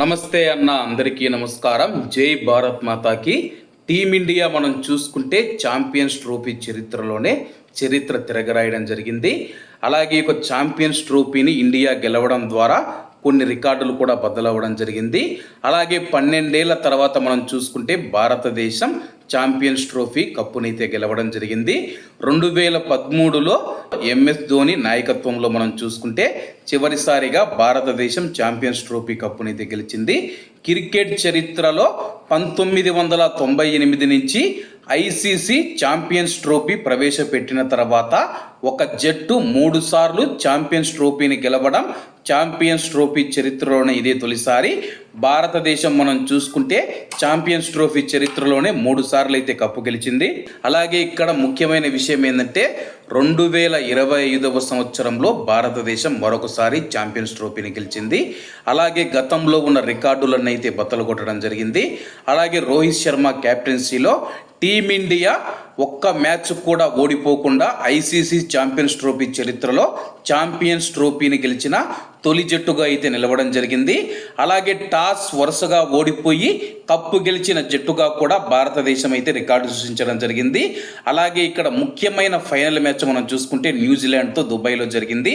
నమస్తే అన్న అందరికీ నమస్కారం. జై భారత్ మాతాకి. టీమిండియా మనం చూసుకుంటే ఛాంపియన్స్ ట్రోఫీ చరిత్రలోనే చరిత్ర తిరగరాయడం జరిగింది. అలాగే ఒక ఛాంపియన్స్ ట్రోఫీని ఇండియా గెలవడం ద్వారా కొన్ని రికార్డులు కూడా బద్దలవ్వడం జరిగింది. అలాగే పన్నెండేళ్ళ తర్వాత మనం చూసుకుంటే భారతదేశం ఛాంపియన్స్ ట్రోఫీ కప్పునైతే గెలవడం జరిగింది. రెండు వేల పదమూడులో ఎంఎస్ ధోని నాయకత్వంలో మనం చూసుకుంటే చివరిసారిగా భారతదేశం ఛాంపియన్స్ ట్రోఫీ కప్పునైతే గెలిచింది. క్రికెట్ చరిత్రలో పంతొమ్మిది వందల తొంభై ఎనిమిది నుంచి ఐసీసీ ఛాంపియన్స్ ట్రోఫీ ప్రవేశపెట్టిన తర్వాత ఒక జట్టు మూడు సార్లు ఛాంపియన్స్ ట్రోఫీని గెలవడం ఛాంపియన్స్ ట్రోఫీ చరిత్రలోనే ఇదే తొలిసారి. భారతదేశం మనం చూసుకుంటే ఛాంపియన్స్ ట్రోఫీ చరిత్రలోనే మూడు సార్లు అయితే కప్పు గెలిచింది. అలాగే ఇక్కడ ముఖ్యమైన విషయం ఏంటంటే రెండు వేల ఇరవై ఐదవ సంవత్సరంలో భారతదేశం మరొకసారి ఛాంపియన్స్ ట్రోఫీని గెలిచింది. అలాగే గతంలో ఉన్న రికార్డులను అయితే బత్తలు కొట్టడం జరిగింది. అలాగే రోహిత్ శర్మ క్యాప్టెన్సీలో టీమిండియా ఒక్క మ్యాచ్ కూడా ఓడిపోకుండా ఐసీసీ ఛాంపియన్స్ ట్రోఫీ చరిత్రలో ఛాంపియన్స్ ట్రోఫీని గెలిచిన తొలి జట్టుగా అయితే నిలవడం జరిగింది. అలాగే టాస్ వరుసగా ఓడిపోయి కప్పు గెలిచిన జట్టుగా కూడా భారతదేశం అయితే రికార్డు సృష్టించడం జరిగింది. అలాగే ఇక్కడ ముఖ్యమైన ఫైనల్ మ్యాచ్ మనం చూసుకుంటే న్యూజిలాండ్తో దుబాయ్లో జరిగింది.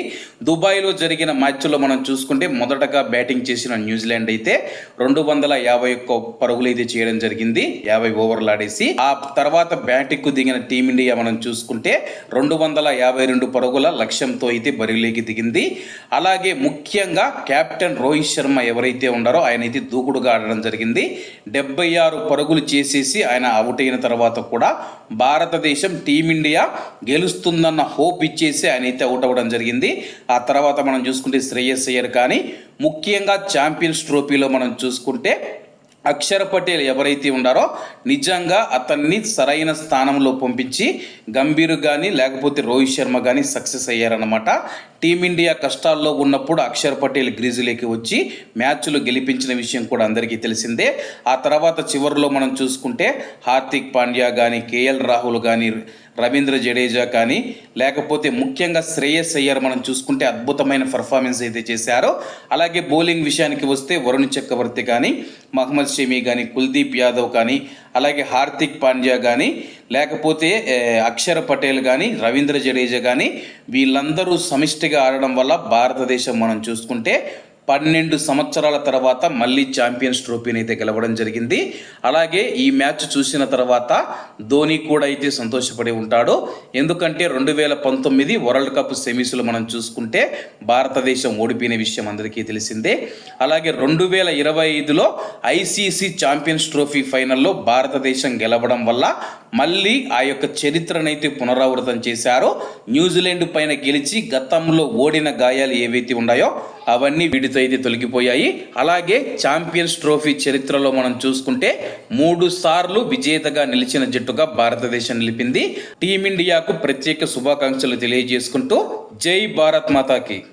దుబాయ్లో జరిగిన మ్యాచ్లో మనం చూసుకుంటే మొదటగా బ్యాటింగ్ చేసిన న్యూజిలాండ్ అయితే రెండు వందల యాభై ఒక్క పరుగులు అయితే చేయడం జరిగింది. యాభై ఓవర్లు ఆడేసి ఆ తర్వాత బ్యాటింగ్ దిగిన టీమిండియా మనం చూసుకుంటే రెండు వందల యాభై రెండు పరుగుల లక్ష్యంతో అయితే బరిలోకి దిగింది. అలాగే ముఖ్యంగా కెప్టెన్ రోహిత్ శర్మ ఎవరైతే ఉన్నారో ఆయన అయితే దూకుడుగా ఆడడం జరిగింది. డెబ్బై ఆరు పరుగులు చేసేసి ఆయన అవుట్ అయిన తర్వాత కూడా భారతదేశం టీమిండియా గెలుస్తుందన్న హోప్ ఇచ్చేసి ఆయన అయితే అవుట్ అవ్వడం జరిగింది. ఆ తర్వాత మనం చూసుకుంటే శ్రేయస్ అయ్యర్ కానీ ముఖ్యంగా ఛాంపియన్స్ ట్రోఫీలో మనం చూసుకుంటే అక్షర పటేల్ ఎవరైతే ఉన్నారో నిజంగా అతన్ని సరైన స్థానంలో పంపించి గంభీర్ కానీ లేకపోతే రోహిత్ శర్మ కానీ సక్సెస్ అయ్యారనమాట టీమిండియా కష్టాల్లో ఉన్నప్పుడు అక్షర్ పటేల్ గ్రీజులోకి వచ్చి మ్యాచ్లు గెలిపించిన విషయం కూడా అందరికీ తెలిసిందే. ఆ తర్వాత చివరిలో మనం చూసుకుంటే హార్దిక్ పాండ్యా కానీ కేఎల్ రాహుల్ కానీ రవీంద్ర జడేజా కానీ లేకపోతే ముఖ్యంగా శ్రేయస్ అయ్యర్ మనం చూసుకుంటే అద్భుతమైన పర్ఫార్మెన్స్ అయితే చేశారో. అలాగే బౌలింగ్ విషయానికి వస్తే వరుణ్ చక్రవర్తి కానీ మహమ్మద్ షమీ కానీ కుల్దీప్ యాదవ్ కానీ అలాగే హార్దిక్ పాండ్యా కానీ లేకపోతే అక్షర పటేల్ కానీ రవీంద్ర జడేజా కానీ వీళ్ళందరూ సమిష్టిగా ఆడడం వల్ల భారతదేశం మనం చూసుకుంటే పన్నెండు సంవత్సరాల తర్వాత మళ్ళీ ఛాంపియన్స్ ట్రోఫీని అయితే గెలవడం జరిగింది. అలాగే ఈ మ్యాచ్ చూసిన తర్వాత ధోని కూడా అయితే సంతోషపడి ఉంటాడు. ఎందుకంటే రెండు వేల పంతొమ్మిది వరల్డ్ కప్ సెమీస్లో మనం చూసుకుంటే భారతదేశం ఓడిపోయిన విషయం అందరికీ తెలిసిందే. అలాగే రెండు వేల ఇరవై ఐదులో ఐసీసీ ఛాంపియన్స్ ట్రోఫీ ఫైనల్లో భారతదేశం గెలవడం వల్ల మళ్ళీ ఆ యొక్క చరిత్రనైతే పునరావృతం చేశారు. న్యూజిలాండ్ పైన గెలిచి గతంలో ఓడిన గాయాలు ఏవైతే ఉన్నాయో అవన్నీ వీటితో అయితే తొలగిపోయాయి. అలాగే ఛాంపియన్స్ ట్రోఫీ చరిత్రలో మనం చూసుకుంటే మూడు సార్లు విజేతగా నిలిచిన జట్టుగా భారతదేశం నిలిపింది. టీమిండియాకు ప్రత్యేక శుభాకాంక్షలు తెలియజేసుకుంటూ జై భారత్ మాతాకి.